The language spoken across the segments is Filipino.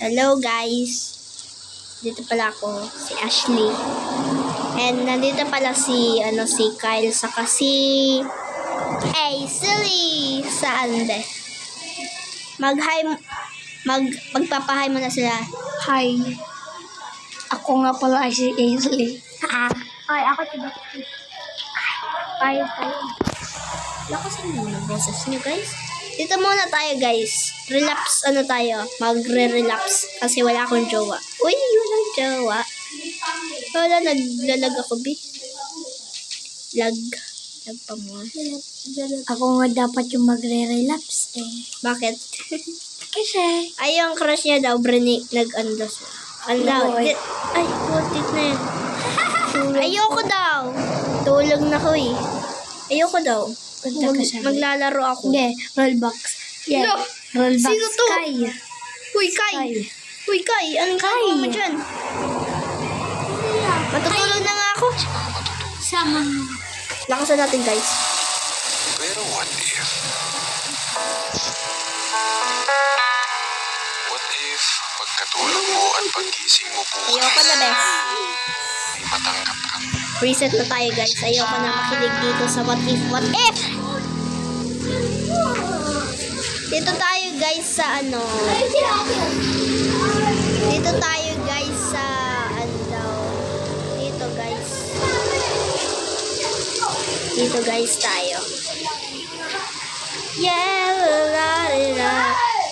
Hello guys. Dito pala ako, si Ashley. And nandito pala si ano si Kyle saka si Hey, silly! Saan be? Mag-hi mag magpapahay muna sila. Hi. Ako nga pala ay si Ainsley. Ha? Ay, ako si Dr. Ay, ay. Lakasan mo yung boses niyo, guys. Dito muna tayo, guys. Relapse, ano tayo? Magre-relapse. Kasi wala akong jowa. Uy, walang jowa. Wala, naglalag ako, bi. Lag. Lag pa mo. Ako nga dapat yung magre-relapse eh. Bakit? Kasi, Ay, yung crush niya daw, Brini, nag-andos. Ano daw? Ay, putik na yun. Ayoko daw. Tulog na ko eh. Ayoko daw. Punta ka sa... maglalaro ako. Hindi, rollbox. Yeah. No. Rollbox. Sino to? Kai. Uy, Kai! Kai. Uy, Kai! Anong Kai. ginagawa mo dyan? Matutulog na nga ako. Sama mo. Lakasan natin, guys. Pero what if? What if pagkatulog mo at paggising mo bukas Ayoko na, bes. ay matanggap kang Reset na tayo, guys. Ayoko na makinig dito sa what if, what if! Dito tayo, guys, sa ano... Dito tayo, guys, sa... Ano daw... Dito, guys. Dito, guys, tayo. Yeah, la.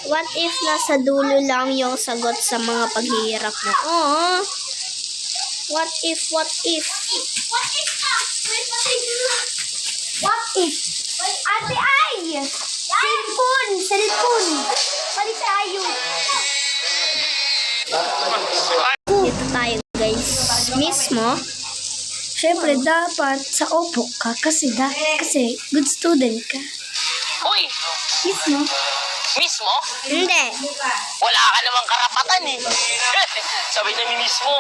What if nasa dulo lang yung sagot sa mga paghihirap mo? Oh, what if, what if? What if? What if? Ate Ay! Cellphone! Cellphone! Balik sa ayo. Dito tayo, guys. Mismo. Siyempre, dapat sa opo ka kasi da, kasi good student ka. Uy, Mismo. mismo? Hindi. Wala ka namang karapatan eh. Sabi niya ni mismo.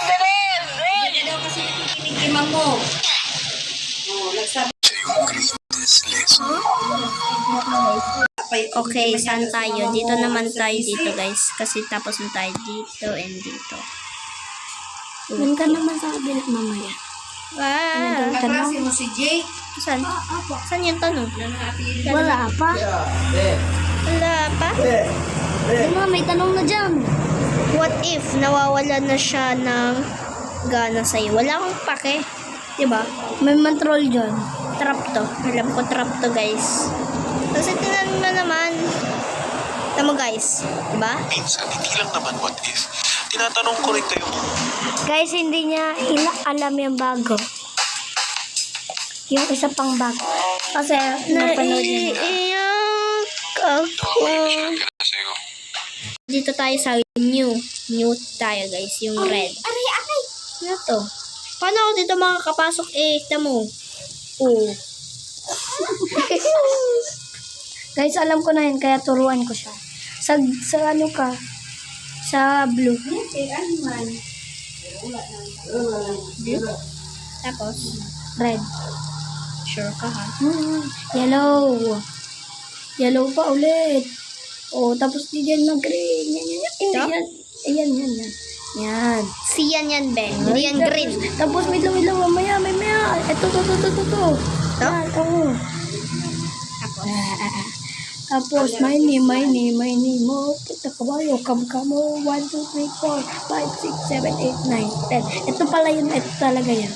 Alam ka rin, rin. siya yung greatest lesson. Okay, saan tayo? Dito naman tayo dito, guys. Kasi tapos na tayo dito and dito. Doon ka naman sa kabilang mamaya. Wow. Tanong? Saan? Saan yung tanong? Wala pa. Wala pa? Di ba, may tanong na dyan. What if nawawala na siya ng gana sa'yo? Wala akong pake. Diba? May mantrol dyan. Trap to. Alam ko trap to, guys. Kasi tinan mo naman. Tama, guys. Diba? Minsan, hindi lang naman what if. Tinatanong ko rin kayo Guys, hindi niya ila alam yung bago. Yung isa pang bago. Kasi napanood niya. Naiiyak ako. Dito tayo sa new. New tayo, guys. Yung red. Aray, aray! Ano to? Paano ako dito makakapasok? Eh, tamo. Oo. Guys, alam ko na yun, kaya turuan ko siya. Sa, sa ano ka? Sa blue. Tapos, Red. sure ka ha? Hmm, yellow. Yellow pa ulit. Oh, tapos di dyan mag-green. Yan, yan, yan. Ito? yan. Ayan, yan, yan. Yan. Si yan yan, Ben. Hindi yan Tapos- green. Tapos may lang, mamaya, may maya. Ito, to, to, to, to, to. Ito? Yan, oo. Tapos, Ah. Tapos, my name, my name, my name mo. Kita kabayo, kam kamo. 1, 2, 3, 4, 5, 6, 7, 8, 9, 10. Ito pala yun, ito talaga yan.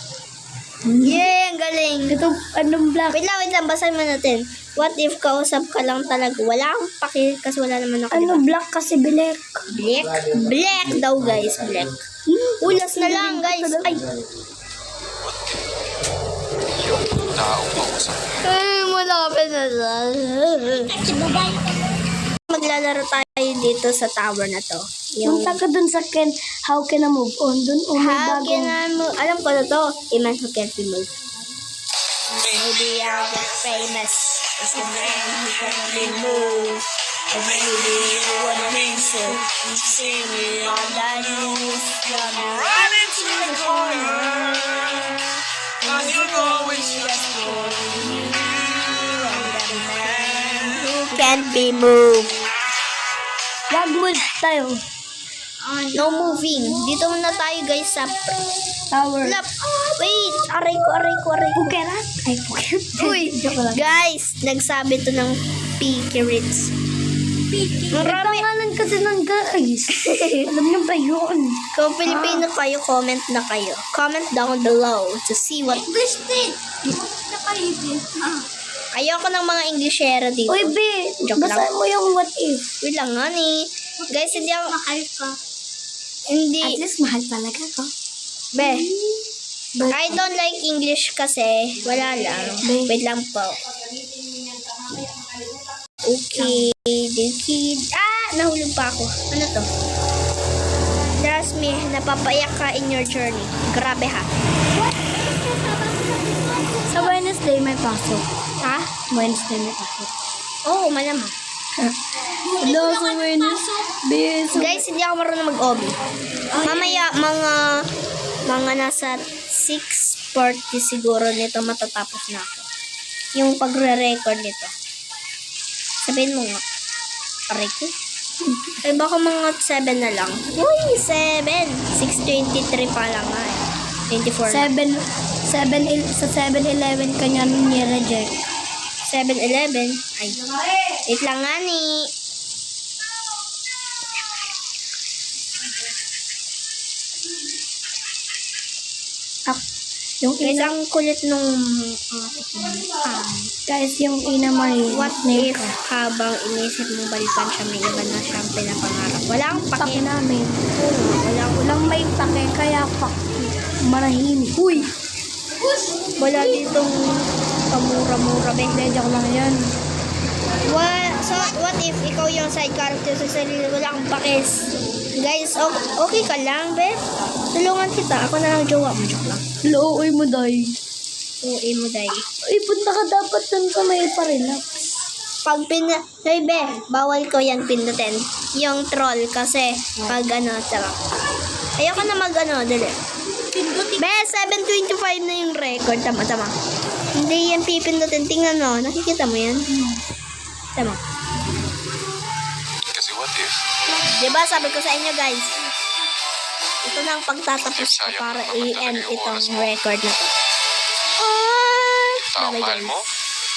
yeah, ang galing. Ito, anong black? Wait lang, wait lang. Basahin mo natin. What if kausap ka lang talaga? Wala akong paki kasi wala naman ako. Ano, diba? black kasi bilek. Black? Black daw, guys. Black. Ulas na lang, guys. Ay, yung taong kausap mo. ay malapit na lang. Maglalaro tayo dito sa tower na to. Yung Punta ka dun sa Ken, how can I move on? Dun, oh, How bagong... can I move? Alam ko na to. Iman who can't be moved. Maybe I'll get famous. As the man who can't be moved. Or maybe you wanna be so. You see me on the news. Got me running to the corner. Cause you're always just for you. And I'm can't be moved. Wag move tayo. No moving. Dito muna tayo guys sa Tower. lap. Wait, aray ko, aray ko, aray ko. Pukerat? Ay, pukerat. Uy, guys, nagsabi to ng Pikirits. Marami. Pangalan kasi ng guys. Alam niyo ba yun? Kung Pilipino kayo, comment na kayo. Comment down below to see what... Ayoko ng mga Englishera dito. Uy, B, Joke basahin mo yung what if. Wait lang nga ni. Guys, hindi ako... Mahal ka. Hindi. At least mahal talaga ko. Be, But, I don't like English kasi. Wala lang. Be. Wait lang po. Okay, the kid. Ah! Nahulog pa ako. Ano to? Trust me, napapayak ka in your journey. Grabe ha. sa Wednesday may pasok. Ha? Wednesday may pasok. Oo, oh, malamang. Hello, sa Wednesday. So, Guys, hindi ako marunong mag-OB. Mamaya, mga mga nasa 6.40 siguro nito matatapos na ako. Yung pagre-record nito. Sabihin mo nga. Aray ko. Eh, baka mga 7 na lang. Uy, 7! 6.23 pa lang nga eh. 24 na. 7, 7, il- sa 7-Eleven kanya ni-reject. 7-11. Ay. Wait lang nga ni. Yung Guys, ina, ang kulit nung uh, guys, yung ina Marie. What name if habang inisip mo balikan siya may iba na siyang pinapangarap? Wala akong pake. namin. Wala akong Walang may pake, kaya pa. Marahimik. Uy! wala ditong kamura-mura be. Hindi, joke lang yan. What, so, what if ikaw yung side character sa sarili, wala kang pakis? Guys, o- okay ka lang, be? Tulungan kita. Ako na lang jowa mo. Joke lang. Looy mo, day. Oo, mo day. Ay, punta ka dapat dun sa may parelax. Pag pin... Hoy, be, bawal ko yan pindutin. Yung troll kasi pag ano, tara. Ayoko na mag ano, dali. Be, 725 na yung record. Tama, tama. Hindi yan pipindutin. Tingnan mo. Nakikita mo yan? Tama. Kasi what if, Diba, sabi ko sa inyo, guys. Ito na ang pagtatapos ko para i-end itong record na to. Ah! Bye, mahal guys. mo,